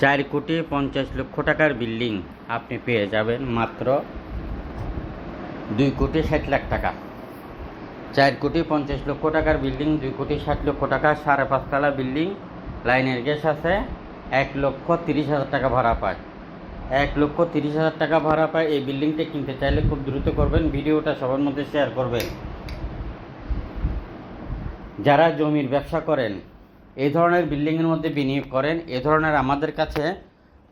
চার কোটি পঞ্চাশ লক্ষ টাকার বিল্ডিং আপনি পেয়ে যাবেন মাত্র দুই কোটি ষাট লাখ টাকা। চার কোটি পঞ্চাশ লক্ষ টাকার বিল্ডিং, দুই কোটি ষাট লক্ষ টাকা, সাড়ে পাঁচতলা বিল্ডিং, লাইনের গ্যাস আছে, এক লক্ষ তিরিশ হাজার টাকা ভাড়া পায়। এক লক্ষ তিরিশ হাজার টাকা ভাড়া পায়, এই বিল্ডিংটা কিনতে চাইলে খুব দ্রুত করবেন, ভিডিওটা সবার মধ্যে শেয়ার করবেন। যারা জমির ব্যবসা করেন এই ধরনের বিল্ডিংয়ের মধ্যে বিনিয়োগ করেন। এ ধরনের আমাদের কাছে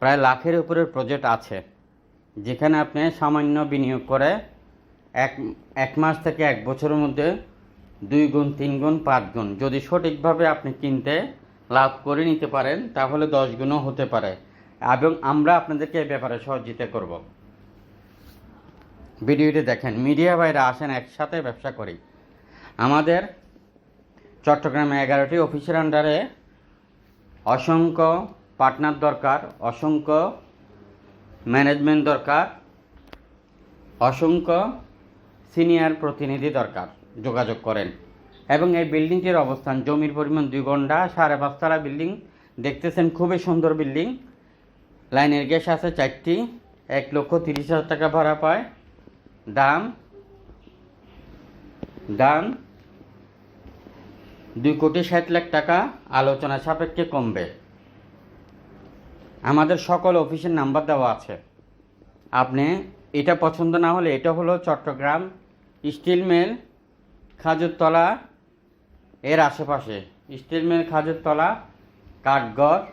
প্রায় লাখের উপরের প্রজেক্ট আছে, যেখানে আপনি সামান্য বিনিয়োগ করে এক এক মাস থেকে এক বছরের মধ্যে দুই গুণ, তিন গুণ, পাঁচ গুণ যদি সঠিকভাবে আপনি কিনতে লাভ করে নিতে পারেন, তাহলে দশ গুণও হতে পারে। এবং আমরা আপনাদেরকে এই ব্যাপারে সহযোগিতা করব। ভিডিওটি দেখেন। মিডিয়া বাইরে আসেন, একসাথে ব্যবসা করি। আমাদের চট্টগ্রামে এগারোটি অফিসের আন্ডারে অসংখ্য পার্টনার দরকার, অসংখ্য ম্যানেজমেন্ট দরকার, অসংখ্য সিনিয়র প্রতিনিধি দরকার যোগাযোগ করেন। এবং এই বিল্ডিংটির অবস্থান জমির পরিমাণ দুই ঘণ্টা, সাড়ে পাঁচতলা বিল্ডিং। দেখতেছেন খুবই সুন্দর বিল্ডিং। লাইনের গ্যাস আছে চারটি, এক লক্ষ তিরিশ হাজার টাকা ভাড়া পায়। দাম দাম দুই কোটি ষাট লাখ টাকা আলোচনা সাপেক্ষে কমবে। আমাদের সকল অফিসের নাম্বার দেওয়া আছে। আপনি এটা পছন্দ না হলে এটা হলো চট্টগ্রাম স্টিল মিল খাজুরতলা এর আশেপাশে। স্টিল মিল, খাজুরতলা, কাঠগড়,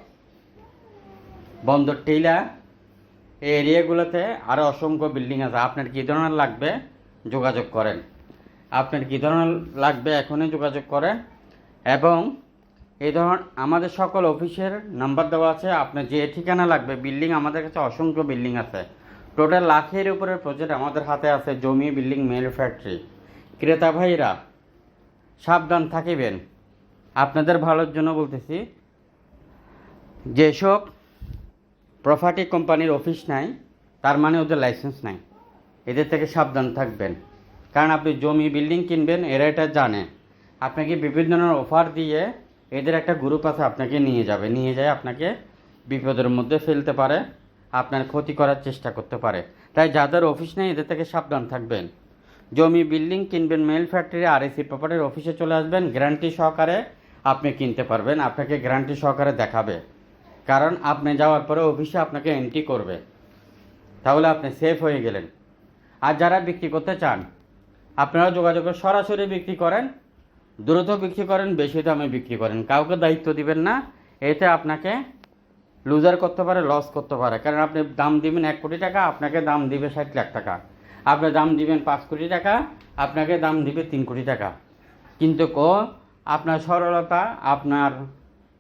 বন্দর টিলা এই এরিয়াগুলোতে আরও অসংখ্য বিল্ডিং আছে। আপনার কী ধরনের লাগবে? যোগাযোগ করেন। আপনার কী ধরনের লাগবে? এখনই যোগাযোগ করেন এবং এই ধরন আমাদের সকল অফিসের নাম্বার দেওয়া আছে আপনার যে ঠিকানা লাগবে, বিল্ডিং আমাদের কাছে অসংখ্য বিল্ডিং আছে। টোটাল লাখের উপরের প্রজেক্ট আমাদের হাতে আছে, জমি, বিল্ডিং মেল ফ্যাক্টরি ক্রেতা ভাইরা, সাবধান থাকিবেন। আপনাদের ভালোর জন্য বলতেছি, যেসব প্রপার্টি কোম্পানির অফিস নাই, তার মানে ওদের লাইসেন্স নাই। এদের থেকে সাবধান থাকবেন। কারণ আপনি জমি, বিল্ডিং কিনবেন, এরা এটা জানে। আপনাকে বিভিন্ন ধরনের অফার দিয়ে এদের একটা গ্রুপ আছে, আপনাকে নিয়ে যাবে। নিয়ে যায় আপনাকে বিপদের মধ্যে ফেলতে পারে, আপনার ক্ষতি করার চেষ্টা করতে পারে। তাই যাদের অফিস নেই, এদের থেকে সাবধান থাকবেন। জমি বিল্ডিং কিনবেন মেল ফ্যাক্টরি আর এসি প্রপার্টির অফিসে চলে আসবেন গ্যারান্টি সহকারে আপনি কিনতে পারবেন, আপনাকে গ্যারান্টি সহকারে দেখাবে। কারণ আপনি যাওয়ার পরে অফিসে আপনাকে এন্ট্রি করবে। তাহলে আপনি সেফ হয়ে গেলেন। আর যারা বিক্রি করতে চান আপনারা যোগাযোগ সরাসরি বিক্রি করেন দ্রুত বিক্রি করেন, বেশি দামে বিক্রি করেন। কাউকে দায়িত্ব দিবেন না, এতে আপনাকে লুজার করতে পারে, লস করতে পারে। কারণ আপনি দাম দিবেন এক কোটি টাকা, আপনাকে দাম দিবে ষাট লাখ টাকা। আপনি দাম দিবেন পাঁচ কোটি টাকা, আপনাকে দাম দিবে তিন কোটি টাকা। কিন্তু কো, আপনার সরলতা, আপনার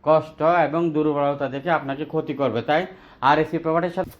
কষ্ট এবং দুর্বলতা দেখে আপনাকে ক্ষতি করবে। তাই আর এসি প্রপার্টির সাথে